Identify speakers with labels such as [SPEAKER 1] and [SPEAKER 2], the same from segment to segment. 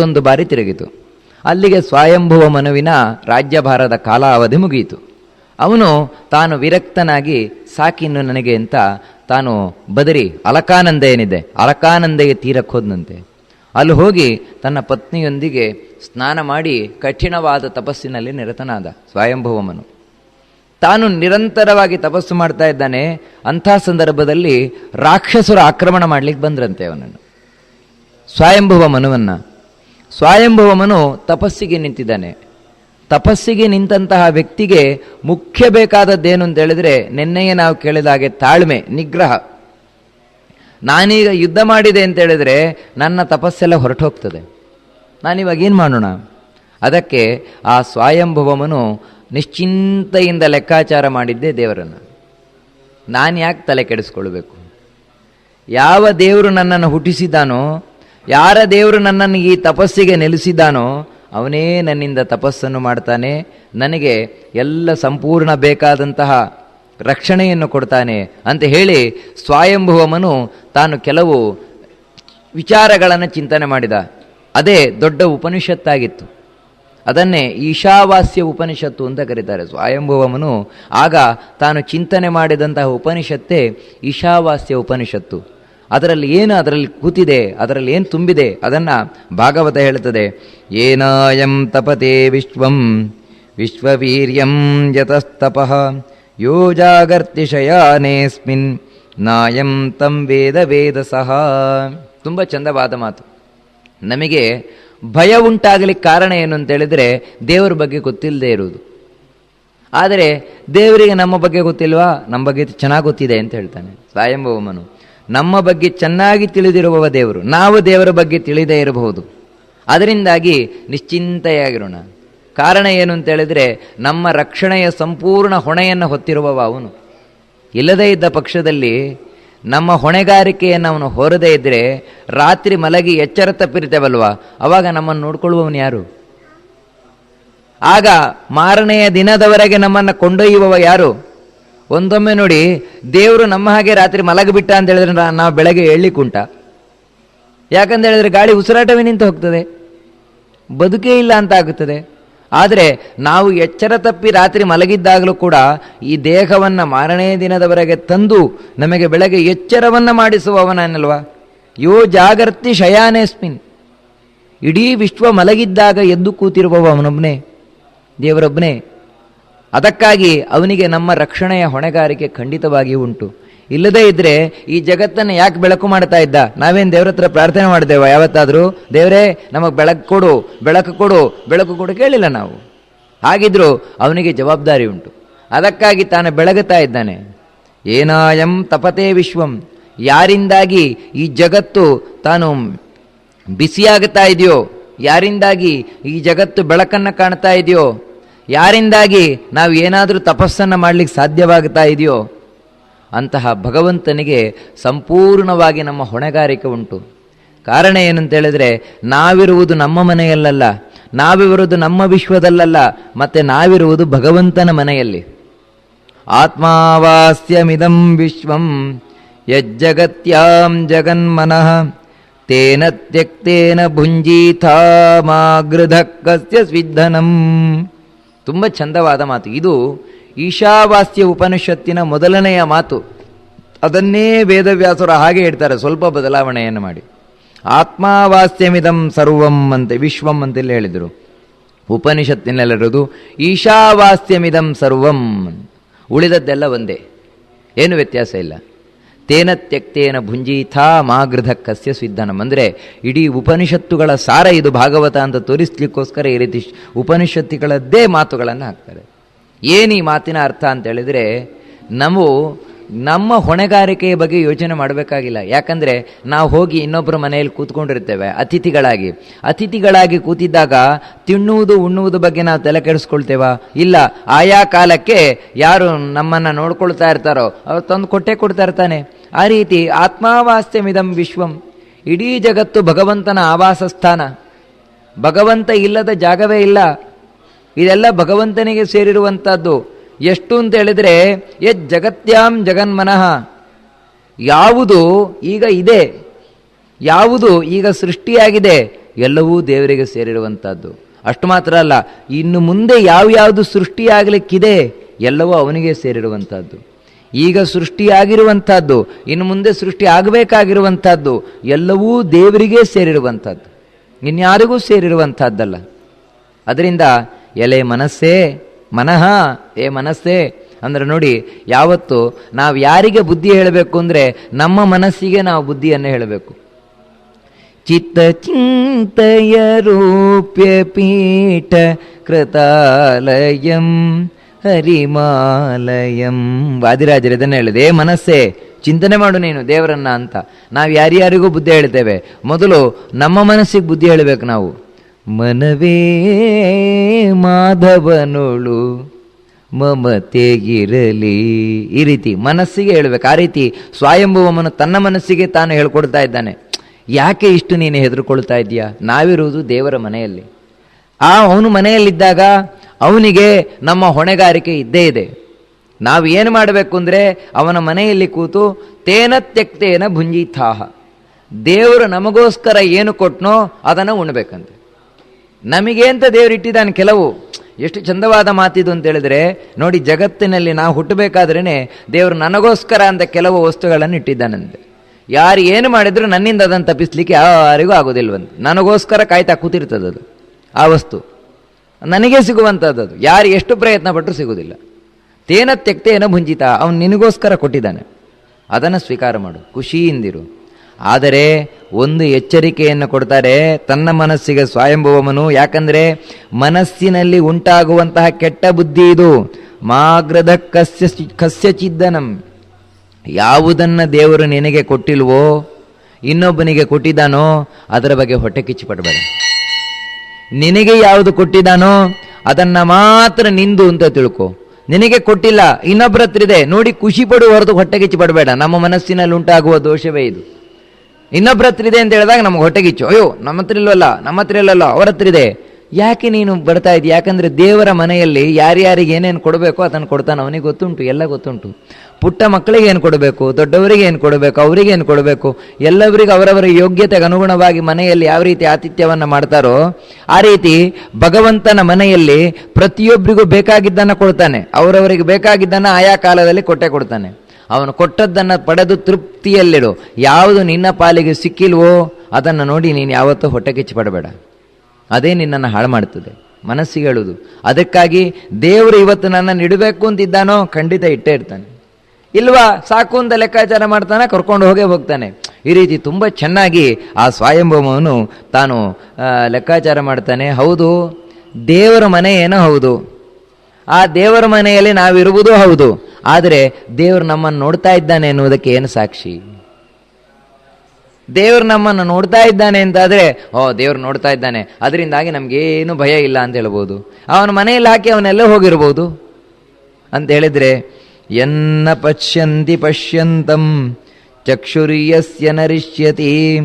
[SPEAKER 1] ಮೂವತ್ತೊಂದು ಬಾರಿ ತಿರುಗಿತು. ಅಲ್ಲಿಗೆ ಸ್ವಯಂಭುವ ಮನುವಿನ ರಾಜ್ಯಭಾರದ ಕಾಲಾವಧಿ ಮುಗಿಯಿತು. ಅವನು ತಾನು ವಿರಕ್ತನಾಗಿ, ಸಾಕಿನ್ನು ನನಗೆ ಅಂತ ತಾನು ಬದರಿ ಅಲಕಾನಂದ ಏನಿದೆ ಅಲಕಾನಂದಗೆ ತೀರಕ್ಕೆ ಹೋದನಂತೆ. ಅಲ್ಲಿ ಹೋಗಿ ತನ್ನ ಪತ್ನಿಯೊಂದಿಗೆ ಸ್ನಾನ ಮಾಡಿ ಕಠಿಣವಾದ ತಪಸ್ಸಿನಲ್ಲಿ ನಿರತನಾದ ಸ್ವಯಂಭವಮನು ತಾನು ನಿರಂತರವಾಗಿ ತಪಸ್ಸು ಮಾಡ್ತಾ ಇದ್ದಾನೆ. ಅಂಥ ಸಂದರ್ಭದಲ್ಲಿ ರಾಕ್ಷಸರು ಆಕ್ರಮಣ ಮಾಡಲಿಕ್ಕೆ ಬಂದ್ರಂತೆ ಅವನನ್ನು. ಸ್ವಯಂಭವ ಮನುವನ್ನ ಸ್ವಯಂಭವ ಮನು ತಪಸ್ಸಿಗೆ ನಿಂತಿದ್ದಾನೆ. ತಪಸ್ಸಿಗೆ ನಿಂತಹ ವ್ಯಕ್ತಿಗೆ ಮುಖ್ಯ ಬೇಕಾದದ್ದೇನು ಅಂತ ಹೇಳಿದ್ರೆ ನಿನ್ನೆಯೇ ನಾವು ಕೇಳಿದ ಹಾಗೆ ತಾಳ್ಮೆ, ನಿಗ್ರಹ. ನಾನೀಗ ಯುದ್ಧ ಮಾಡಿದೆ ಅಂತ ಹೇಳಿದ್ರೆ ನನ್ನ ತಪಸ್ಸೆಲ್ಲ ಹೊರಟು ಹೋಗ್ತದೆ ನಾನಿವಾಗ ಏನು ಮಾಡೋಣ? ಅದಕ್ಕೆ ಆ ಸ್ವಯಂಭವಮನು ನಿಶ್ಚಿಂತೆಯಿಂದ ಲೆಕ್ಕಾಚಾರ ಮಾಡಿದ್ದೆ ದೇವರನ್ನು. ನಾನು ಯಾಕೆ ತಲೆ ಕೆಡಿಸ್ಕೊಳ್ಬೇಕು. ಯಾವ ದೇವರು ನನ್ನನ್ನು ಹುಟ್ಟಿಸಿದ್ದಾನೋ ಯಾರ ದೇವರು ನನ್ನನ್ನು ಈ ತಪಸ್ಸಿಗೆ ನೆಲೆಸಿದ್ದಾನೋ ಅವನೇ ನನ್ನಿಂದ ತಪಸ್ಸನ್ನು ಮಾಡ್ತಾನೆ. ನನಗೆ ಎಲ್ಲ ಸಂಪೂರ್ಣ ಬೇಕಾದಂತಹ ರಕ್ಷಣೆಯನ್ನು ಕೊಡ್ತಾನೆ ಅಂತ ಹೇಳಿ ಸ್ವಯಂಭುವಮನು ತಾನು ಕೆಲವು ವಿಚಾರಗಳನ್ನು ಚಿಂತನೆ ಮಾಡಿದ. ಅದೇ ದೊಡ್ಡ ಉಪನಿಷತ್ತಾಗಿತ್ತು. ಅದನ್ನೇ ಈಶಾವಾಸ್ಯ ಉಪನಿಷತ್ತು ಅಂತ ಕರೀತಾರೆ ಸ್ವಯಂಭವಮನು ಆಗ ತಾನು ಚಿಂತನೆ ಮಾಡಿದಂತಹ ಉಪನಿಷತ್ತೇ ಈಶಾವಾಸ್ಯ ಉಪನಿಷತ್ತು. ಅದರಲ್ಲಿ ಏನು ಅದರಲ್ಲಿ ಕೂತಿದೆ, ಅದರಲ್ಲಿ ಏನು ತುಂಬಿದೆ, ಅದನ್ನು ಭಾಗವತ ಹೇಳುತ್ತದೆ. ಏನಾಯಂ ತಪತೆ ವಿಶ್ವಂ, ವಿಶ್ವವೀರ್ಯಂ ಯತಸ್ತಪಃ, ಯೋ ಜಾಗರ್ತಿ ಶಯಾನೇಸ್ಮಿನ್, ನಾಯಂ ತಂ ವೇದ ವೇದ ಸಹ ತುಂಬ ಚಂದವಾದ ಮಾತು. ನಮಗೆ ಭಯ ಉಂಟಾಗಲಿಕ್ಕೆ ಕಾರಣ ಏನು ಅಂತ ಹೇಳಿದ್ರೆ ದೇವರ ಬಗ್ಗೆ ಗೊತ್ತಿಲ್ಲದೆ ಇರುವುದು. ಆದರೆ ದೇವರಿಗೆ ನಮ್ಮ ಬಗ್ಗೆ ಗೊತ್ತಿಲ್ವಾ? ನಮ್ಮ ಬಗ್ಗೆ ಚೆನ್ನಾಗಿ ಗೊತ್ತಿದೆ ಅಂತ ಹೇಳ್ತಾನೆ. ಸ್ವಯಂಭವಮನು ನಮ್ಮ ಬಗ್ಗೆ ಚೆನ್ನಾಗಿ ತಿಳಿದಿರುವವ ದೇವರು. ನಾವು ದೇವರ ಬಗ್ಗೆ ತಿಳಿದೇ ಇರಬಹುದು. ಅದರಿಂದಾಗಿ ನಿಶ್ಚಿಂತೆಯಾಗಿರೋಣ. ಕಾರಣ ಏನು ಅಂತ ಹೇಳಿದರೆ, ನಮ್ಮ ರಕ್ಷಣೆಯ ಸಂಪೂರ್ಣ ಹೊಣೆಯನ್ನು ಹೊತ್ತಿರುವವ ಅವನು. ಇಲ್ಲದೇ ಇದ್ದ ಪಕ್ಷದಲ್ಲಿ ನಮ್ಮ ಹೊಣೆಗಾರಿಕೆಯನ್ನು ಅವನು ಹೊರದೇ ಇದ್ದರೆ ರಾತ್ರಿ ಮಲಗಿ ಎಚ್ಚರ ತಪ್ಪಿರ್ತೇವಲ್ವಾ ಅವಾಗ ನಮ್ಮನ್ನು ನೋಡ್ಕೊಳ್ಳುವವನು ಯಾರು? ಆಗ ಮಾರನೆಯ ದಿನದವರೆಗೆ ನಮ್ಮನ್ನು ಕೊಂಡೊಯ್ಯುವವ ಯಾರು? ಒಂದೊಮ್ಮೆ ನೋಡಿ, ದೇವರು ನಮ್ಮ ಹಾಗೆ ರಾತ್ರಿ ಮಲಗಿಬಿಟ್ಟ ಅಂತ ಹೇಳಿದ್ರೆ ನಾವು ಬೆಳಗ್ಗೆ ಏಳ್ಲಿಕ್ಕುಂಟ ಯಾಕಂತ ಹೇಳಿದ್ರೆ ಗಾಳಿ ಉಸಿರಾಟವೇ ನಿಂತು ಹೋಗ್ತದೆ. ಬದುಕೇ ಇಲ್ಲ ಅಂತ ಆಗುತ್ತದೆ. ಆದರೆ ನಾವು ಎಚ್ಚರ ತಪ್ಪಿ ರಾತ್ರಿ ಮಲಗಿದ್ದಾಗಲೂ ಕೂಡ ಈ ದೇಹವನ್ನು ಮಾರನೇ ದಿನದವರೆಗೆ ತಂದು ನಮಗೆ ಬೆಳಗ್ಗೆ ಎಚ್ಚರವನ್ನು ಮಾಡಿಸುವವನಲ್ವಾ ಯೋ ಜಾಗರ್ತಿ ಶಯಾನೇಸ್ಮಿನ್. ಇಡೀ ವಿಶ್ವ ಮಲಗಿದ್ದಾಗ ಎದ್ದು ಕೂತಿರುವವ ಅವನೊಬ್ಬನೇ ದೇವರೊಬ್ಬನೇ ಅದಕ್ಕಾಗಿ ಅವನಿಗೆ ನಮ್ಮ ರಕ್ಷಣೆಯ ಹೊಣೆಗಾರಿಕೆ ಖಂಡಿತವಾಗಿ ಉಂಟು. ಇಲ್ಲದೇ ಇದ್ರೆ ಈ ಜಗತ್ತನ್ನು ಯಾಕೆ ಬೆಳಕು ಮಾಡ್ತಾ ಇದ್ದ? ನಾವೇನು ದೇವ್ರ ಹತ್ರ ಪ್ರಾರ್ಥನೆ ಮಾಡಿದೆವ ಯಾವತ್ತಾದರೂ? ದೇವರೇ, ನಮಗೆ ಬೆಳಕು ಕೊಡು ಬೆಳಕು ಕೊಡು ಬೆಳಕು ಕೊಡು ಕೇಳಿಲ್ಲ ನಾವು. ಹಾಗಿದ್ರು ಅವನಿಗೆ ಜವಾಬ್ದಾರಿ ಉಂಟು. ಅದಕ್ಕಾಗಿ ತಾನು ಬೆಳಗುತ್ತಾ ಇದ್ದಾನೆ. ಏನಾಯಂ ತಪತೆ ವಿಶ್ವಂ. ಯಾರಿಂದಾಗಿ ಈ ಜಗತ್ತು ತಾನು ಬಿಸಿಯಾಗುತ್ತಾ ಇದೆಯೋ, ಯಾರಿಂದಾಗಿ ಈ ಜಗತ್ತು ಬೆಳಕನ್ನು ಕಾಣ್ತಾ ಇದೆಯೋ ಯಾರಿಂದಾಗಿ ನಾವು ಏನಾದರೂ ತಪಸ್ಸನ್ನು ಮಾಡಲಿಕ್ಕೆ ಸಾಧ್ಯವಾಗ್ತಾ ಇದೆಯೋ, ಅಂತಹ ಭಗವಂತನಿಗೆ ಸಂಪೂರ್ಣವಾಗಿ ನಮ್ಮ ಹೊಣೆಗಾರಿಕೆ ಉಂಟು. ಕಾರಣ ಏನಂತೇಳಿದರೆ ನಾವಿರುವುದು ನಮ್ಮ ಮನೆಯಲ್ಲಲ್ಲ, ನಾವಿರುವುದು ನಮ್ಮ ವಿಶ್ವದಲ್ಲಲ್ಲ, ಮತ್ತೆ ನಾವಿರುವುದು ಭಗವಂತನ ಮನೆಯಲ್ಲಿ. ಆತ್ಮಾವಾಸ್ಯಮಿದಂ ವಿಶ್ವಂ ಯಜ್ಜಗತ್ಯಾಂ ಜಗನ್ಮನಃ, ತೇನ ತ್ಯಕ್ತೇನ ಭುಂಜೀಥಾಮಾಗೃಧ ಕಸ್ಯ ಸ್ವಿಧನಂ ತುಂಬ ಚಂದವಾದ ಮಾತು. ಇದು ಈಶಾವಾಸ್ಯ ಉಪನಿಷತ್ತಿನ ಮೊದಲನೆಯ ಮಾತು. ಅದನ್ನೇ ವೇದವ್ಯಾಸರು ಹಾಗೆ ಹೇಳ್ತಾರೆ, ಸ್ವಲ್ಪ ಬದಲಾವಣೆಯನ್ನು ಮಾಡಿ. ಆತ್ಮಾವಾಸ್ಯಮಿದಂ ಸರ್ವಂ ಅಂತೆ, ವಿಶ್ವಂ ಅಂತೆಲ್ಲ ಹೇಳಿದರು. ಉಪನಿಷತ್ತಿನಲ್ಲಿರೋದು ಈಶಾವಾಸ್ಯಮಿದಂ ಸರ್ವಂ ಉಳಿದದ್ದೆಲ್ಲ ಒಂದೇ. ಏನು ವ್ಯತ್ಯಾಸ ಇಲ್ಲ. ತೇನ ತ್ಯಕ್ತೇನ ಭುಂಜೀಥಾ ಮಾಗೃಧ ಕಸ್ಯ ಅಂದರೆ ಇಡೀ ಉಪನಿಷತ್ತುಗಳ ಸಾರ ಇದು ಭಾಗವತ ಅಂತ ತೋರಿಸ್ಲಿಕ್ಕೋಸ್ಕರ ಈ ರೀತಿ ಉಪನಿಷತ್ತುಗಳದ್ದೇ ಮಾತುಗಳನ್ನು ಹಾಕ್ತಾರೆ. ಏನು ಈ ಮಾತಿನ ಅರ್ಥ ಅಂತ ಹೇಳಿದರೆ ನಾವು ನಮ್ಮ ಹೊಣೆಗಾರಿಕೆಯ ಬಗ್ಗೆ ಯೋಚನೆ ಮಾಡಬೇಕಾಗಿಲ್ಲ. ಯಾಕಂದರೆ ನಾವು ಹೋಗಿ ಇನ್ನೊಬ್ಬರ ಮನೆಯಲ್ಲಿ ಕೂತ್ಕೊಂಡಿರ್ತೇವೆ, ಅತಿಥಿಗಳಾಗಿ. ಅತಿಥಿಗಳಾಗಿ ಕೂತಿದ್ದಾಗ ತಿನ್ನುವುದು, ಉಣ್ಣುವುದು ಬಗ್ಗೆ ನಾವು ತಲೆ ಕೆಡಿಸ್ಕೊಳ್ತೇವ? ಇಲ್ಲ. ಆಯಾ ಕಾಲಕ್ಕೆ ಯಾರು ನಮ್ಮನ್ನು ನೋಡ್ಕೊಳ್ತಾ ಇರ್ತಾರೋ, ಅವ್ರು ತಂದು ಕೊಟ್ಟೆ ಕೊಡ್ತಾ ಇರ್ತಾನೆ. ಆ ರೀತಿ ಆತ್ಮಾವಾಸ್ಯಮಿದಂ ವಿಶ್ವಂ. ಇಡೀ ಜಗತ್ತು ಭಗವಂತನ ಆವಾಸ ಸ್ಥಾನ. ಭಗವಂತ ಇಲ್ಲದ ಜಾಗವೇ ಇಲ್ಲ. ಇದೆಲ್ಲ ಭಗವಂತನಿಗೆ ಸೇರಿರುವಂಥದ್ದು ಎಷ್ಟು ಅಂತ ಹೇಳಿದರೆ ಯತ್ ಜಗತ್ಯಾಂ ಜಗನ್ಮನಃ. ಯಾವುದು ಈಗ ಇದೆ, ಯಾವುದು ಈಗ ಸೃಷ್ಟಿಯಾಗಿದೆ, ಎಲ್ಲವೂ ದೇವರಿಗೆ ಸೇರಿರುವಂಥದ್ದು ಅಷ್ಟು ಮಾತ್ರ ಅಲ್ಲ, ಇನ್ನು ಮುಂದೆ ಯಾವ್ಯಾವುದು ಸೃಷ್ಟಿಯಾಗಲಿಕ್ಕಿದೆ, ಎಲ್ಲವೂ ಅವನಿಗೆ ಸೇರಿರುವಂಥದ್ದು ಈಗ ಸೃಷ್ಟಿಯಾಗಿರುವಂಥದ್ದು ಇನ್ನು ಮುಂದೆ ಸೃಷ್ಟಿ ಆಗಬೇಕಾಗಿರುವಂಥದ್ದು ಎಲ್ಲವೂ ದೇವರಿಗೆ ಸೇರಿರುವಂಥದ್ದು ಇನ್ಯಾರಿಗೂ ಸೇರಿರುವಂಥದ್ದಲ್ಲ ಅದರಿಂದ ಎಲೆ ಮನಸ್ಸೇ ಮನಃ, ಏ ಮನಸ್ಸೇ, ಅಂದ್ರೆ ನೋಡಿ, ಯಾವತ್ತು ನಾವು ಯಾರಿಗೆ ಬುದ್ಧಿ ಹೇಳಬೇಕು ಅಂದರೆ ನಮ್ಮ ಮನಸ್ಸಿಗೆ ನಾವು ಬುದ್ಧಿಯನ್ನು ಹೇಳಬೇಕು. ಚಿತ್ತ ಚಿಂತೆಯ ರೂಪ್ಯ ಪೀಠ ಕೃತಾಲಯಂ ಹರಿಮಾಲಯಂ. ವಾದಿರಾಜರು ಇದನ್ನು ಹೇಳಿದೆ, ಏ ಮನಸ್ಸೇ, ಚಿಂತನೆ ಮಾಡು ನೀನು ದೇವರನ್ನ ಅಂತ. ನಾವು ಯಾರ್ಯಾರಿಗೂ ಬುದ್ಧಿ ಹೇಳ್ತೇವೆ. ಮೊದಲು ನಮ್ಮ ಮನಸ್ಸಿಗೆ ಬುದ್ಧಿ ಹೇಳಬೇಕು ನಾವು. ಮನವೇ ಮಾಧವನೊಳು, ಮಮತೆಗಿರಲಿ. ಈ ರೀತಿ ಮನಸ್ಸಿಗೆ ಹೇಳ್ಬೇಕು. ಆ ರೀತಿ ಸ್ವಯಂಭುವಮನು ತನ್ನ ಮನಸ್ಸಿಗೆ ತಾನು ಹೇಳ್ಕೊಡ್ತಾ ಇದ್ದಾನೆ. ಯಾಕೆ ಇಷ್ಟು ನೀನು ಹೆದರ್ಕೊಳ್ತಾ ಇದೆಯಾ ನಾವಿರುವುದು ದೇವರ ಮನೆಯಲ್ಲಿ. ಆ ಅವನು ಮನೆಯಲ್ಲಿದ್ದಾಗ ಅವನಿಗೆ ನಮ್ಮ ಹೊಣೆಗಾರಿಕೆ ಇದ್ದೇ ಇದೆ. ನಾವು ಏನು ಮಾಡಬೇಕು ಅಂದರೆ ಅವನ ಮನೆಯಲ್ಲಿ ಕೂತು ತೇನ ತ್ಯಕ್ತೇನ ಭುಂಜಿತಾಹ ದೇವರು ನಮಗೋಸ್ಕರ ಏನು ಕೊಟ್ಟನೋ ಅದನ್ನು ಉಣ್ಬೇಕಂತೆ. ನಮಗೆ ಅಂತ ದೇವರು ಇಟ್ಟಿದ್ದಾನೆ ಕೆಲವು? ಎಷ್ಟು ಚಂದವಾದ ಮಾತಿದು ಅಂತ ಹೇಳಿದ್ರೆ, ನೋಡಿ ಜಗತ್ತಿನಲ್ಲಿ ನಾವು ಹುಟ್ಟಬೇಕಾದ್ರೇ ದೇವರು ನನಗೋಸ್ಕರ ಅಂತ ಕೆಲವು ವಸ್ತುಗಳನ್ನು ಇಟ್ಟಿದ್ದಾನಂತೆ. ಯಾರು ಏನು ಮಾಡಿದ್ರು ನನ್ನಿಂದ ಅದನ್ನು ತಪ್ಪಿಸ್ಲಿಕ್ಕೆ ಯಾರಿಗೂ ಆಗೋದಿಲ್ವಂತೆ. ನನಗೋಸ್ಕರ ಕಾಯ್ತಾ ಕೂತಿರ್ತದದು ಆ ವಸ್ತು. ನನಗೆ ಸಿಗುವಂಥದ್ದು ಯಾರು ಎಷ್ಟು ಪ್ರಯತ್ನ ಪಟ್ಟರು ಸಿಗುವುದಿಲ್ಲ. ತೇನ ತೆಕ್ತೇನ ಭುಂಜಿತ, ಅವನು ನಿನಗೋಸ್ಕರ ಕೊಟ್ಟಿದ್ದಾನೆ. ಅದನ್ನು ಸ್ವೀಕಾರ ಮಾಡು. ಖುಷಿಯಿಂದಿರು. ಆದರೆ ಒಂದು ಎಚ್ಚರಿಕೆಯನ್ನು ಕೊಡ್ತಾರೆ, ತನ್ನ ಮನಸ್ಸಿಗೆ ಸ್ವಯಂಭವಮನು ಯಾಕಂದರೆ ಮನಸ್ಸಿನಲ್ಲಿ ಉಂಟಾಗುವಂತಹ ಕೆಟ್ಟ ಬುದ್ಧಿ ಇದು. ಮಾಗ್ರದ ಕಸ್ಯ ಕಸ್ಯಚಿದ್ದನಂ ಯಾವುದನ್ನು ದೇವರು ನಿನಗೆ ಕೊಟ್ಟಿಲ್ವೋ, ಇನ್ನೊಬ್ಬನಿಗೆ ಕೊಟ್ಟಿದ್ದಾನೋ, ಅದರ ಬಗ್ಗೆ ಹೊಟ್ಟೆ ಕಿಚ್ಚು ಪಡಬೇಡ. ನಿನಗೆ ಯಾವುದು ಕೊಟ್ಟಿದ್ದಾನೋ, ಅದನ್ನು ಮಾತ್ರ ನಿಂದು ಅಂತ ತಿಳ್ಕೊ. ನಿನಗೆ ಕೊಟ್ಟಿಲ್ಲ ಇನ್ನೊಬ್ಬರ ಹತ್ರ ಇದೆ. ನೋಡಿ, ಖುಷಿ ಪಡುವ ಹೊರತು ಹೊಟ್ಟೆಗಿಚ್ಚು ಪಡಬೇಡ. ನಮ್ಮ ಮನಸ್ಸಿನಲ್ಲಿ ಉಂಟಾಗುವ ದೋಷವೇ ಇದು. ಇನ್ನೊಬ್ಬರ ಹತ್ರ ಇದೆ ಅಂತ ಹೇಳಿದಾಗ ನಮ್ಗೆ ಹೊಟ್ಟೆಗಿಚ್ಚು. ಅಯ್ಯೋ, ನಮ್ಮ ಹತ್ರ ಇಲ್ವಲ್ಲ, ನಮ್ಮ ಹತ್ರ ಇಲ್ಲಲ್ಲ, ಅವ್ರ ಹತ್ರ ಇದೆ. ಯಾಕೆ ನೀನು ಬರ್ತಾ ಇದ್ದೀಯ ಯಾಕಂದ್ರೆ ದೇವರ ಮನೆಯಲ್ಲಿ ಯಾರ್ಯಾರಿಗೆ ಏನೇನು ಕೊಡಬೇಕೋ ಅದನ್ನು ಕೊಡ್ತಾನೆ. ಅವನಿಗೆ ಗೊತ್ತುಂಟು, ಎಲ್ಲ ಗೊತ್ತುಂಟು. ಪುಟ್ಟ ಮಕ್ಕಳಿಗೆ ಏನು ಕೊಡಬೇಕು? ದೊಡ್ಡವರಿಗೆ ಏನು ಕೊಡಬೇಕು? ಅವರಿಗೆ ಏನು ಕೊಡಬೇಕು? ಎಲ್ಲವರಿಗೆ ಅವರವರ ಯೋಗ್ಯತೆಗೆ ಅನುಗುಣವಾಗಿ ಮನೆಯಲ್ಲಿ ಯಾವ ರೀತಿ ಆತಿಥ್ಯವನ್ನು ಮಾಡ್ತಾರೋ, ಆ ರೀತಿ ಭಗವಂತನ ಮನೆಯಲ್ಲಿ ಪ್ರತಿಯೊಬ್ಬರಿಗೂ ಬೇಕಾಗಿದ್ದನ್ನು ಕೊಡ್ತಾನೆ. ಅವರವರಿಗೆ ಬೇಕಾಗಿದ್ದನ್ನು ಆಯಾ ಕಾಲದಲ್ಲಿ ಕೊಟ್ಟೆ ಕೊಡ್ತಾನೆ. ಅವನು ಕೊಟ್ಟದ್ದನ್ನು ಪಡೆದು ತೃಪ್ತಿಯಲ್ಲಿಡು. ಯಾವುದು ನಿನ್ನ ಪಾಲಿಗೆ ಸಿಕ್ಕಿಲ್ವೋ ಅದನ್ನು ನೋಡಿ ನೀನು ಯಾವತ್ತೂ ಹೊಟ್ಟೆ ಕಿಚ್ಚು ಅದೇ ನಿನ್ನನ್ನು ಹಾಳು ಮಾಡ್ತದೆ ಮನಸ್ಸಿಗೆ ಹೇಳುವುದು ಅದಕ್ಕಾಗಿ ದೇವರು ಇವತ್ತು ನನ್ನನ್ನು ಇಡಬೇಕು ಅಂತಿದ್ದಾನೋ ಖಂಡಿತ ಇಟ್ಟೇ ಇರ್ತಾನೆ. ಇಲ್ವಾ? ಸಾಕು ಅಂತ ಲೆಕ್ಕಾಚಾರ ಮಾಡ್ತಾನೆ, ಕರ್ಕೊಂಡು ಹೋಗೇ ಹೋಗ್ತಾನೆ. ಈ ರೀತಿ ತುಂಬ ಚೆನ್ನಾಗಿ ಆ ಸ್ವಯಂಭವನು ತಾನು ಲೆಕ್ಕಾಚಾರ ಮಾಡ್ತಾನೆ. ಹೌದು, ದೇವರ ಮನೆ ಏನೋ ಹೌದು. ಆ ದೇವರ ಮನೆಯಲ್ಲಿ ನಾವಿರುವುದೂ ಹೌದು. ಆದರೆ ದೇವರು ನಮ್ಮನ್ನು ನೋಡ್ತಾ ಇದ್ದಾನೆ ಎನ್ನುವುದಕ್ಕೆ ಏನು ಸಾಕ್ಷಿ? ದೇವರು ನಮ್ಮನ್ನು ನೋಡ್ತಾ ಇದ್ದಾನೆ ಅಂತಾದರೆ, ಓ, ದೇವ್ರು ನೋಡ್ತಾ ಇದ್ದಾನೆ. ಅದರಿಂದಾಗಿ ನಮಗೇನು ಭಯ ಇಲ್ಲ ಅಂತ ಹೇಳ್ಬೋದು. ಅವನ ಮನೆಯಲ್ಲಿ ಹಾಕಿ ಅವನೆಲ್ಲ ಹೋಗಿರ್ಬೋದು. ಅಂತ ಹೇಳಿದರೆ, ಎನ್ನ ಪಶ್ಯಂತಿ ಪಶ್ಯಂತಂ ಚಕ್ಷುರ್ಯಸ್ಯ ನರಿಷ್ಯತಿ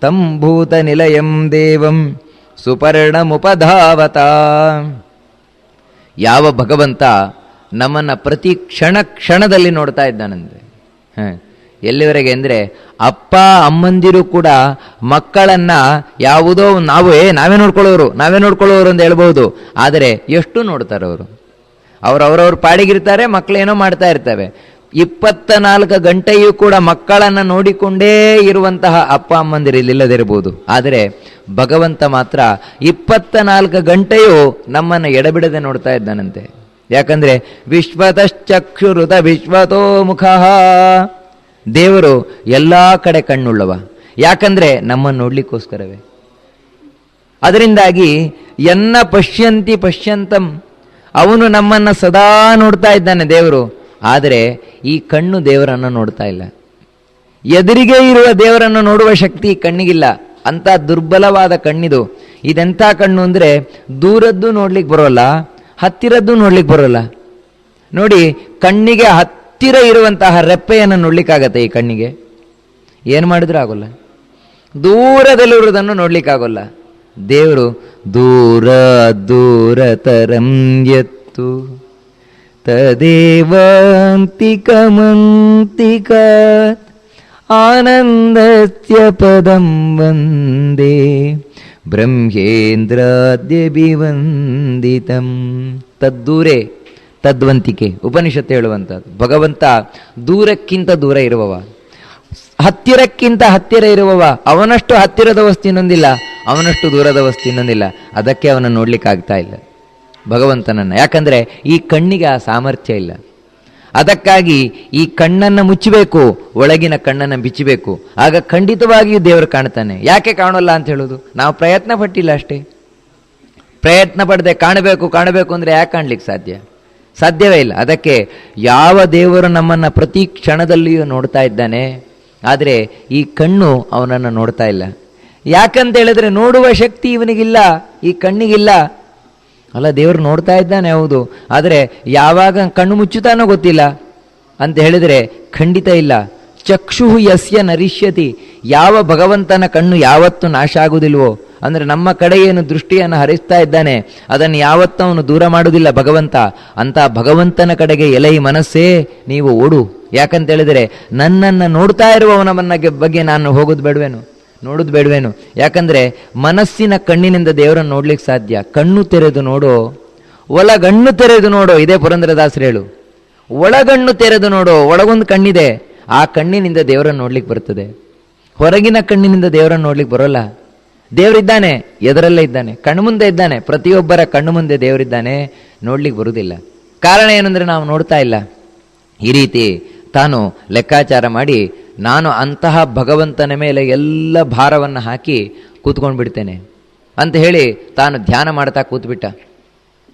[SPEAKER 1] ತಂ ಭೂತ ನಿಲಯಂ ದೇವಂ ಸುಪರ್ಣಮುಪಧಾವತ. ಯಾವ ಭಗವಂತ ನಮ್ಮನ್ನು ಪ್ರತಿ ಕ್ಷಣ ಕ್ಷಣದಲ್ಲಿ ನೋಡ್ತಾ ಇದ್ದಾನಂದ್ರೆ. ಹಾಂ. ಎಲ್ಲಿವರೆಗೆ ಅಂದರೆ ಅಪ್ಪ ಅಮ್ಮಂದಿರು ಕೂಡ ಮಕ್ಕಳನ್ನು ಯಾವುದೋ ನಾವು, ಏ, ನಾವೇ ನೋಡ್ಕೊಳ್ಳೋರು ನಾವೇ ನೋಡ್ಕೊಳ್ಳೋರು ಅಂತ ಹೇಳ್ಬೋದು ಆದರೆ ಎಷ್ಟು ನೋಡ್ತಾರೆ ಅವರು? ಅವ್ರು ಅವರವ್ರ ಪಾಡಿಗಿರ್ತಾರೆ ಮಕ್ಕಳೇನೋ ಮಾಡ್ತಾ ಇರ್ತವೆ. ಇಪ್ಪತ್ತ ನಾಲ್ಕು ಗಂಟೆಯೂ ಕೂಡ ಮಕ್ಕಳನ್ನು ನೋಡಿಕೊಂಡೇ ಇರುವಂತಹ ಅಪ್ಪ ಅಮ್ಮಂದಿರು ಇಲ್ಲಿಲ್ಲದಿರಬಹುದು. ಆದರೆ ಭಗವಂತ ಮಾತ್ರ ಇಪ್ಪತ್ತ ನಾಲ್ಕು ಗಂಟೆಯೂ ನಮ್ಮನ್ನು ಎಡಬಿಡದೆ ನೋಡ್ತಾ ಇದ್ದಾನಂತೆ. ಯಾಕಂದ್ರೆ ವಿಶ್ವತಶ್ಚಕ್ಷುರುತ ವಿಶ್ವತೋ ಮುಖ ದೇವರು ಎಲ್ಲ ಕಡೆ ಕಣ್ಣುಳ್ಳವ. ಯಾಕಂದ್ರೆ ನಮ್ಮನ್ನು ನೋಡ್ಲಿಕ್ಕೋಸ್ಕರವೇ. ಅದರಿಂದಾಗಿ ಎನ್ನ ಪಶ್ಯಂತಿ ಪಶ್ಯಂತಂ. ಅವನು ನಮ್ಮನ್ನು ಸದಾ ನೋಡ್ತಾ ಇದ್ದಾನೆ ದೇವರು. ಆದರೆ ಈ ಕಣ್ಣು ದೇವರನ್ನು ನೋಡ್ತಾ ಇಲ್ಲ. ಎದುರಿಗೆ ಇರುವ ದೇವರನ್ನು ನೋಡುವ ಶಕ್ತಿ ಕಣ್ಣಿಗಿಲ್ಲ. ಅಂತ ದುರ್ಬಲವಾದ ಕಣ್ಣಿದು. ಇದೆಂಥ ಕಣ್ಣು ಅಂದರೆ ದೂರದ್ದು ನೋಡ್ಲಿಕ್ಕೆ ಬರೋಲ್ಲ. ಹತ್ತಿರದ್ದು ನೋಡ್ಲಿಕ್ಕೆ ಬರೋಲ್ಲ. ನೋಡಿ, ಕಣ್ಣಿಗೆ ಹತ್ತಿರ ಇರುವಂತಹ ರೆಪ್ಪೆಯನ್ನು ನೋಡ್ಲಿಕ್ಕಾಗತ್ತೆ ಈ ಕಣ್ಣಿಗೆ. ಏನು ಮಾಡಿದ್ರೂ ಆಗೋಲ್ಲ. ದೂರದಲ್ಲಿರುವುದನ್ನು ನೋಡ್ಲಿಕ್ಕಾಗೋಲ್ಲ. ದೇವರು ದೂರ ದೂರತರಂ ಎತ್ತು. ತದೇವಾಂತಿಕಮಂತಿಕ ಆನಂದಸ್ಯ ಪದಂ ವಂದೇ. ಬ್ರಹ್ಮೇಂದ್ರಾದ್ಯಭಿವಂದಿತಂ. ತದ್ದೂರೇ ತದ್ವಂತಿಕೆ, ಉಪನಿಷತ್ತು ಹೇಳುವಂಥದ್ದು. ಭಗವಂತ ದೂರಕ್ಕಿಂತ ದೂರ ಇರುವವ. ಹತ್ತಿರಕ್ಕಿಂತ ಹತ್ತಿರ ಇರುವವ. ಅವನಷ್ಟು ಹತ್ತಿರದ ವಸ್ತು ಇನ್ನೊಂದಿಲ್ಲ, ಅವನಷ್ಟು ದೂರದ ವಸ್ತು ಇನ್ನೊಂದಿಲ್ಲ. ಅದಕ್ಕೆ ಅವನನ್ನು ನೋಡ್ಲಿಕ್ಕೆ ಆಗ್ತಾ ಇಲ್ಲ ಭಗವಂತನನ್ನು. ಯಾಕಂದರೆ ಈ ಕಣ್ಣಿಗೆ ಆ ಸಾಮರ್ಥ್ಯ ಇಲ್ಲ. ಅದಕ್ಕಾಗಿ ಈ ಕಣ್ಣನ್ನು ಮುಚ್ಚಬೇಕು, ಒಳಗಿನ ಕಣ್ಣನ್ನು ಬಿಚ್ಚಬೇಕು. ಆಗ ಖಂಡಿತವಾಗಿಯೂ ದೇವರು ಕಾಣ್ತಾನೆ ಯಾಕೆ ಕಾಣೋಲ್ಲ ಅಂತ ಹೇಳೋದು? ನಾವು ಪ್ರಯತ್ನ ಪಟ್ಟಿಲ್ಲ ಅಷ್ಟೇ. ಪ್ರಯತ್ನ ಪಡದೆ ಕಾಣಬೇಕು ಕಾಣಬೇಕು ಅಂದರೆ ಯಾಕೆ ಕಾಣ್ಲಿಕ್ಕೆ ಸಾಧ್ಯ? ಸಾಧ್ಯವೇ ಇಲ್ಲ. ಅದಕ್ಕೆ ಯಾವ ದೇವರು ನಮ್ಮನ್ನು ಪ್ರತಿ ಕ್ಷಣದಲ್ಲಿಯೂ ನೋಡ್ತಾ ಇದ್ದಾನೆ, ಆದರೆ ಈ ಕಣ್ಣು ಅವನನ್ನು ನೋಡ್ತಾ ಇಲ್ಲ. ಯಾಕಂತ ಹೇಳಿದ್ರೆ ನೋಡುವ ಶಕ್ತಿ ಇವನಿಗಿಲ್ಲ, ಈ ಕಣ್ಣಿಗಿಲ್ಲ ಅಲ್ಲ, ದೇವರು ನೋಡ್ತಾ ಇದ್ದಾನೆ, ಹೌದು. ಆದರೆ ಯಾವಾಗ ಕಣ್ಣು ಮುಚ್ಚುತ್ತಾನೋ ಗೊತ್ತಿಲ್ಲ. ಅಂತ ಹೇಳಿದರೆ, ಖಂಡಿತ ಇಲ್ಲ. ಚಕ್ಷು ಯಸ್ಯ ನರಿಷ್ಯತಿ. ಯಾವ ಭಗವಂತನ ಕಣ್ಣು ಯಾವತ್ತೂ ನಾಶ ಆಗುವುದಿಲ್ವೋ ಅಂದರೆ ನಮ್ಮ ಕಡೆ ಏನು ದೃಷ್ಟಿಯನ್ನು ಹರಿಸ್ತಾ ಇದ್ದಾನೆ, ಅದನ್ನು ಯಾವತ್ತೂ ಅವನು ದೂರ ಮಾಡುವುದಿಲ್ಲ ಭಗವಂತ. ಅಂತ ಭಗವಂತನ ಕಡೆಗೆ ಎಲೈ ಮನಸ್ಸೇ ನೀವು ಓಡು. ಯಾಕಂತ ಹೇಳಿದರೆ, ನನ್ನನ್ನು ನೋಡ್ತಾ ಇರುವವನ ಬಗ್ಗೆ ನಾನು ಹೋಗೋದು ಬೇಡವೇನು? ನೋಡೋದು ಬೇಡವೇನು? ಯಾಕಂದ್ರೆ ಮನಸ್ಸಿನ ಕಣ್ಣಿನಿಂದ ದೇವರನ್ನು ನೋಡ್ಲಿಕ್ಕೆ ಸಾಧ್ಯ. ಕಣ್ಣು ತೆರೆದು ನೋಡೋ, ಒಳಗಣ್ಣು ತೆರೆದು ನೋಡೋ. ಇದೇ ಪುರಂದ್ರದಾಸರು ಹೇಳು. ಒಳಗಣ್ಣು ತೆರೆದು ನೋಡೋ, ಒಳಗೊಂದು ಕಣ್ಣಿದೆ. ಆ ಕಣ್ಣಿನಿಂದ ದೇವರನ್ನು ನೋಡ್ಲಿಕ್ಕೆ ಬರ್ತದೆ ಹೊರಗಿನ ಕಣ್ಣಿನಿಂದ ದೇವರನ್ನು ನೋಡ್ಲಿಕ್ಕೆ ಬರೋಲ್ಲ. ದೇವರಿದ್ದಾನೆ, ಎದರಲ್ಲೇ ಇದ್ದಾನೆ, ಕಣ್ಣು ಮುಂದೆ ಇದ್ದಾನೆ, ಪ್ರತಿಯೊಬ್ಬರ ಕಣ್ಣು ಮುಂದೆ ದೇವರಿದ್ದಾನೆ, ನೋಡ್ಲಿಕ್ಕೆ ಬರುವುದಿಲ್ಲ. ಕಾರಣ ಏನಂದ್ರೆ ನಾವು ನೋಡ್ತಾ ಇಲ್ಲ. ಈ ರೀತಿ ತಾನು ಲೆಕ್ಕಾಚಾರ ಮಾಡಿ ನಾನು ಅಂತಹ ಭಗವಂತನ ಮೇಲೆ ಎಲ್ಲ ಭಾರವನ್ನು ಹಾಕಿ ಕೂತ್ಕೊಂಡು ಬಿಡ್ತೇನೆ ಅಂತ ಹೇಳಿ ತಾನು ಧ್ಯಾನ ಮಾಡ್ತಾ ಕೂತ್ಬಿಟ್ಟ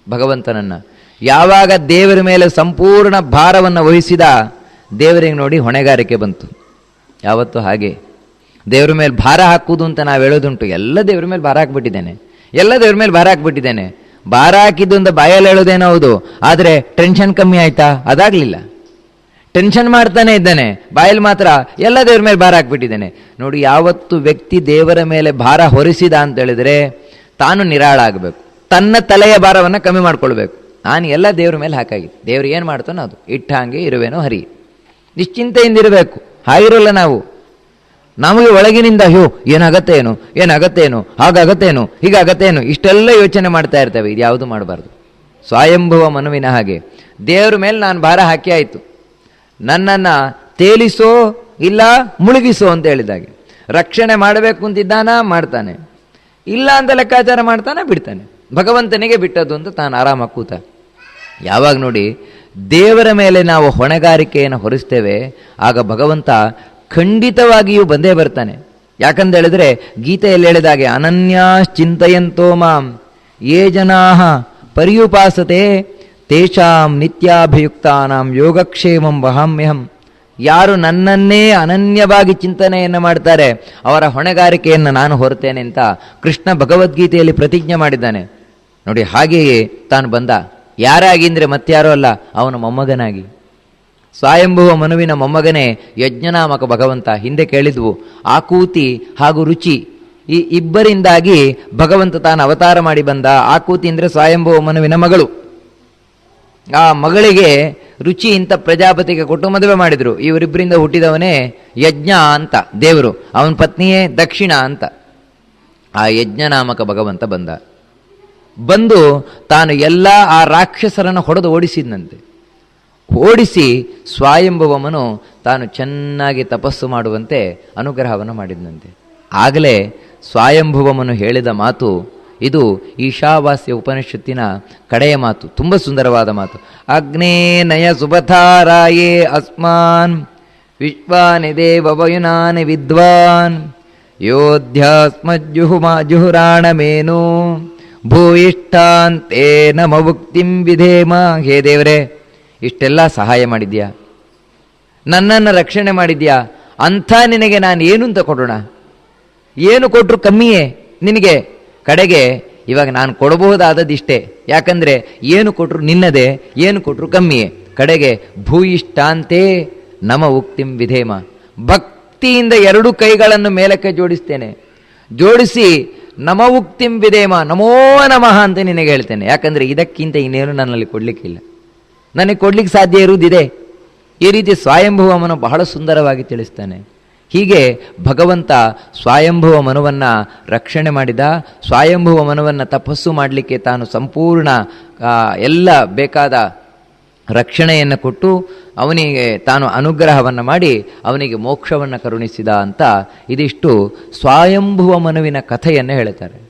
[SPEAKER 1] ಭಗವಂತನನ್ನು. ಯಾವಾಗ ದೇವರ ಮೇಲೆ ಸಂಪೂರ್ಣ ಭಾರವನ್ನು ವಹಿಸಿದ ದೇವರಿಗೆ ನೋಡಿ ಹೊಣೆಗಾರಿಕೆ ಬಂತು. ಯಾವತ್ತೂ ಹಾಗೆ. ದೇವ್ರ ಮೇಲೆ ಭಾರ ಹಾಕುವುದು ಅಂತ ನಾವು ಹೇಳೋದುಂಟು. ಎಲ್ಲ ದೇವ್ರ ಮೇಲೆ ಭಾರ ಹಾಕ್ಬಿಟ್ಟಿದ್ದೇನೆ. ಎಲ್ಲ ದೇವ್ರ ಮೇಲೆ ಭಾರ ಹಾಕ್ಬಿಟ್ಟಿದ್ದೇನೆ. ಭಾರ ಹಾಕಿದ್ದು ಅಂತ ಬಾಯಲ್ಲಿ ಹೇಳೋದೇನೋ ಹೌದು ಆದರೆ ಟೆನ್ಷನ್ ಕಮ್ಮಿ ಆಯಿತಾ? ಅದಾಗ್ಲಿಲ್ಲ. ಟೆನ್ಷನ್ ಮಾಡ್ತಾನೆ ಇದ್ದಾನೆ. ಬಾಯಲ್ಲಿ ಮಾತ್ರ ಎಲ್ಲ ದೇವರ ಮೇಲೆ ಭಾರ ಹಾಕ್ಬಿಟ್ಟಿದ್ದಾನೆ. ನೋಡಿ, ಯಾವತ್ತು ವ್ಯಕ್ತಿ ದೇವರ ಮೇಲೆ ಭಾರ ಹೊರಿಸಿದ ಅಂತ ಹೇಳಿದ್ರೆ ತಾನು ನಿರಾಳ ಆಗಬೇಕು. ತನ್ನ ತಲೆಯ ಭಾರವನ್ನು ಕಮ್ಮಿ ಮಾಡ್ಕೊಳ್ಬೇಕು. ನಾನು ಎಲ್ಲ ದೇವ್ರ ಮೇಲೆ ಹಾಕಾಗಿ. ದೇವ್ರು ಏನು ಮಾಡ್ತಾನೋ ಅದು. ಇಟ್ಟ ಹಾಗೆ ಇರುವೇನೋ ಹರಿ. ನಿಶ್ಚಿಂತೆಯಿಂದ ಇರಬೇಕು ಹಾಗಿರೋಲ್ಲ ನಾವು. ನಮಗೆ ಒಳಗಿನಿಂದ, ಅಯ್ಯೋ, ಏನಾಗತ್ತೆ ಏನು? ಏನಾಗತ್ತೆ ಏನು? ಹಾಗಾಗತ್ತೇನು ಹೀಗಾಗತ್ತೇನು ಇಷ್ಟೆಲ್ಲ ಯೋಚನೆ ಮಾಡ್ತಾ ಇರ್ತೇವೆ. ಇದು ಯಾವುದು ಮಾಡಬಾರ್ದು. ಸ್ವಯಂಭವ ಮನುವಿನ ಹಾಗೆ. ದೇವ್ರ ಮೇಲೆ ನಾನು ಭಾರ ಹಾಕಿ ಆಯಿತು. ನನ್ನನ್ನು ತೇಲಿಸೋ ಇಲ್ಲ ಮುಳುಗಿಸೋ ಅಂತ ಹೇಳಿದಾಗೆ. ರಕ್ಷಣೆ ಮಾಡಬೇಕು ಅಂತಿದ್ದಾನ ಮಾಡ್ತಾನೆ. ಇಲ್ಲ ಅಂತ ಲೆಕ್ಕಾಚಾರ ಮಾಡ್ತಾನೆ? ಬಿಡ್ತಾನೆ. ಭಗವಂತನಿಗೆ ಬಿಟ್ಟದ್ದು ಅಂತ ತಾನು ಆರಾಮ ಕೂತ. ಯಾವಾಗ ನೋಡಿ, ದೇವರ ಮೇಲೆ ನಾವು ಹೊಣೆಗಾರಿಕೆಯನ್ನು ಹೊರಿಸ್ತೇವೆ, ಆಗ ಭಗವಂತ ಖಂಡಿತವಾಗಿಯೂ ಬಂದೇ ಬರ್ತಾನೆ. ಯಾಕಂತ ಹೇಳಿದ್ರೆ, ಗೀತೆಯಲ್ಲಿ ಹೇಳಿದಾಗೆ ಅನನ್ಯಾಶ್ಚಿಂತೆಯಂತೋ ಮಾಂ, ಯೇ ಜನಾ, ಪರ್ಯುಪಾಸತೆ ತೇಷಾಂ ನಿತ್ಯಾಭಿಯುಕ್ತಾನಾಂ ಯೋಗಕ್ಷೇಮಂ ವಹಾಮ್ಯಹಂ ಯಾರು ನನ್ನನ್ನೇ ಅನನ್ಯವಾಗಿ ಚಿಂತನೆಯನ್ನು ಮಾಡ್ತಾರೆ, ಅವರ ಹೊಣೆಗಾರಿಕೆಯನ್ನು ನಾನು ಹೊರತೇನೆ ಅಂತ ಕೃಷ್ಣ ಭಗವದ್ಗೀತೆಯಲ್ಲಿ ಪ್ರತಿಜ್ಞೆ ಮಾಡಿದ್ದಾನೆ. ನೋಡಿ, ಹಾಗೆಯೇ ತಾನು ಬಂದ. ಯಾರಾಗಿ ಅಂದರೆ ಮತ್ತಾರೋ ಅಲ್ಲ, ಅವನು ಮೊಮ್ಮಗನಾಗಿ. ಸ್ವಯಂಭುವ ಮನುವಿನ ಮೊಮ್ಮಗನೇ ಯಜ್ಞನಾಮಕ ಭಗವಂತ. ಹಿಂದೆ ಕೇಳಿದ್ವು, ಆಕೂತಿ ಹಾಗೂ ರುಚಿ. ಈ ಇಬ್ಬರಿಂದಾಗಿ ಭಗವಂತ ತಾನು ಅವತಾರ ಮಾಡಿ ಬಂದ. ಆಕೂತಿ ಅಂದರೆ ಸ್ವಯಂಭುವ ಮನುವಿನ ಮಗಳು. ಆ ಮಗಳಿಗೆ ರುಚಿ ಇಂಥ ಪ್ರಜಾಪತಿಗೆ ಕೊಟ್ಟು ಮದುವೆ ಮಾಡಿದರು. ಇವರಿಬ್ಬರಿಂದ ಹುಟ್ಟಿದವನೇ ಯಜ್ಞ ಅಂತ, ದೇವರು. ಅವನ ಪತ್ನಿಯೇ ದಕ್ಷಿಣ ಅಂತ. ಆ ಯಜ್ಞನಾಮಕ ಭಗವಂತ ಬಂದ. ಬಂದು ತಾನು ಎಲ್ಲ ಆ ರಾಕ್ಷಸರನ್ನು ಹೊಡೆದು ಓಡಿಸಿದ್ನಂತೆ. ಓಡಿಸಿ ಸ್ವಯಂಭವಮನು ತಾನು ಚೆನ್ನಾಗಿ ತಪಸ್ಸು ಮಾಡುವಂತೆ ಅನುಗ್ರಹವನ್ನು ಮಾಡಿದ್ನಂತೆ. ಆಗಲೇ ಸ್ವಯಂಭುವಮನು ಹೇಳಿದ ಮಾತು ಇದು ಈಶಾವಾಸ್ಯ ಉಪನಿಷತ್ತಿನ ಕಡೆಯ ಮಾತು, ತುಂಬ ಸುಂದರವಾದ ಮಾತು. ಅಗ್ನೇ ನಯ ಸುಭಥಾರಾಯೇ ಅಸ್ಮಾನ್, ವಿಶ್ವಾನಿ ದೇವಯುನಾನಿ ವಿದ್ವಾನ್ ಯೋಧ್ಯಾಸ್ಮಜ್ಜುಹುಮಾ ಜುಹುರಾಣಮೇನು ಭೂಯಿಷ್ಠಾಂತೇ ನಮ ಮುಕ್ತಿಂ ವಿಧೇಮ. ಹೇ ದೇವರೇ, ಇಷ್ಟೆಲ್ಲ ಸಹಾಯ ಮಾಡಿದ್ಯಾ? ನನ್ನನ್ನು ರಕ್ಷಣೆ ಮಾಡಿದ್ಯಾ? ಅಂಥ ನಿನಗೆ ನಾನು ಏನು ಅಂತ ಕೊಡೋಣ? ಏನು ಕೊಟ್ಟರು ಕಮ್ಮಿಯೇ ನಿನಗೆ? ಕಡೆಗೆ ಇವಾಗ ನಾನು ಕೊಡಬಹುದಾದದಿಷ್ಟೇ ಯಾಕಂದರೆ ಏನು ಕೊಟ್ಟರು ನಿನ್ನದೇ, ಏನು ಕೊಟ್ಟರು ಕಮ್ಮಿಯೇ. ಕಡೆಗೆ ಭೂಯಿಷ್ಠಾಂತೆ ನಮ ಉಕ್ತಿಂ ವಿಧೇಮ. ಭಕ್ತಿಯಿಂದ ಎರಡು ಕೈಗಳನ್ನು ಮೇಲಕ್ಕೆ ಜೋಡಿಸ್ತೇನೆ. ಜೋಡಿಸಿ ನಮ ಉಕ್ತಿಂ ವಿಧೇಮ, ನಮೋ ನಮಃ ಅಂತ ನಿನಗೆ ಹೇಳ್ತೇನೆ. ಯಾಕಂದರೆ ಇದಕ್ಕಿಂತ ಇನ್ನೇನು ನನ್ನಲ್ಲಿ ಕೊಡಲಿಕ್ಕಿಲ್ಲ ನನಗೆ ಕೊಡ್ಲಿಕ್ಕೆ ಸಾಧ್ಯ ಇರುವುದಿದೆ. ಈ ರೀತಿ ಸ್ವಯಂಭುವಮನ ಬಹಳ ಸುಂದರವಾಗಿ ತಿಳಿಸ್ತಾನೆ. ಹೀಗೆ ಭಗವಂತ ಸ್ವಯಂಭುವ ಮನವನ್ನು ರಕ್ಷಣೆ ಮಾಡಿದ, ಸ್ವಯಂಭುವ ಮನವನ್ನು ತಪಸ್ಸು ಮಾಡಲಿಕ್ಕೆ ತಾನು ಸಂಪೂರ್ಣ ಎಲ್ಲ ಬೇಕಾದ ರಕ್ಷಣೆಯನ್ನು ಕೊಟ್ಟು ಅವನಿಗೆ ತಾನು ಅನುಗ್ರಹವನ್ನು ಮಾಡಿ ಅವನಿಗೆ ಮೋಕ್ಷವನ್ನು ಕರುಣಿಸಿದ ಅಂತ ಇದಿಷ್ಟು ಸ್ವಯಂಭುವ ಮನುವಿನ ಕಥೆಯನ್ನು ಹೇಳ್ತಾರೆ.